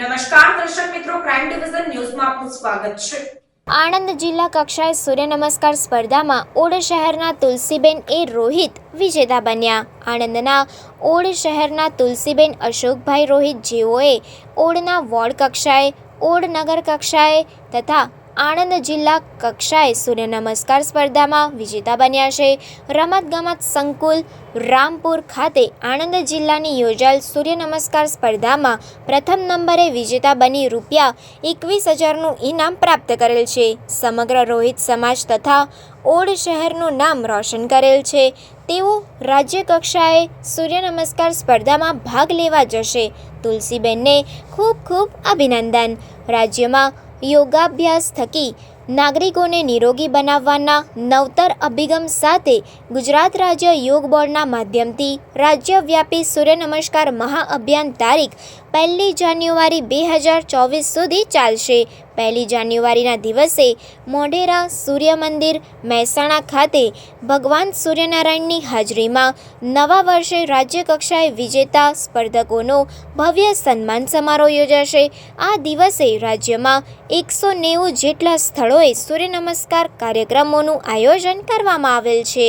દર્શક મિત્રો crime division ન્યૂઝમાં આપનું સ્વાગત છે. આણંદ જિલ્લા કક્ષાએ સૂર્ય નમસ્કાર સ્પર્ધામાં ઓડ શહેરના તુલસીબેન એ રોહિત વિજેતા બન્યા. આણંદના ઓડ શહેરના તુલસીબેન અશોકભાઈ રોહિત જેઓએ ઓડના વોર્ડ કક્ષાએ, ઓડ નગર કક્ષાએ તથા આણંદ જિલ્લા કક્ષાએ સૂર્ય નમસ્કાર સ્પર્ધામાં વિજેતા બન્યા છે. રમતગમત સંકુલ રામપુર ખાતે આણંદ જિલ્લાની યોજાયેલ સૂર્ય નમસ્કાર સ્પર્ધામાં પ્રથમ નંબરે વિજેતા બની રૂપિયા એકવીસ હજારનું ઇનામ પ્રાપ્ત કરેલ છે. સમગ્ર રોહિત સમાજ તથા ઓડ શહેરનું નામ રોશન કરેલ છે. તેઓ રાજ્ય કક્ષાએ સૂર્ય નમસ્કાર સ્પર્ધામાં ભાગ લેવા જશે. તુલસીબેનને ખૂબ ખૂબ અભિનંદન. રાજ્યમાં યોગાભ્યાસ થકી નાગરિકોને નિરોગી બનાવવાના નવતર અભિગમ સાથે ગુજરાત રાજ્ય યોગ બોર્ડના માધ્યમથી રાજ્યવ્યાપી સૂર્ય નમસ્કાર મહાઅભિયાન તારીખ પહેલી જાન્યુઆરી બે હજાર ચોવીસ સુધી ચાલશે. પહેલી જાન્યુઆરીના દિવસે મોઢેરા સૂર્ય મંદિર મહેસાણા ખાતે ભગવાન સૂર્યનારાયણની હાજરીમાં નવા વર્ષે રાજ્યકક્ષાએ વિજેતા સ્પર્ધકોનો ભવ્ય સન્માન સમારોહ યોજાશે. આ દિવસે રાજ્યમાં એકસો નેવું જેટલા સ્થળોએ સૂર્ય નમસ્કાર કાર્યક્રમોનું આયોજન કરવામાં આવેલ છે.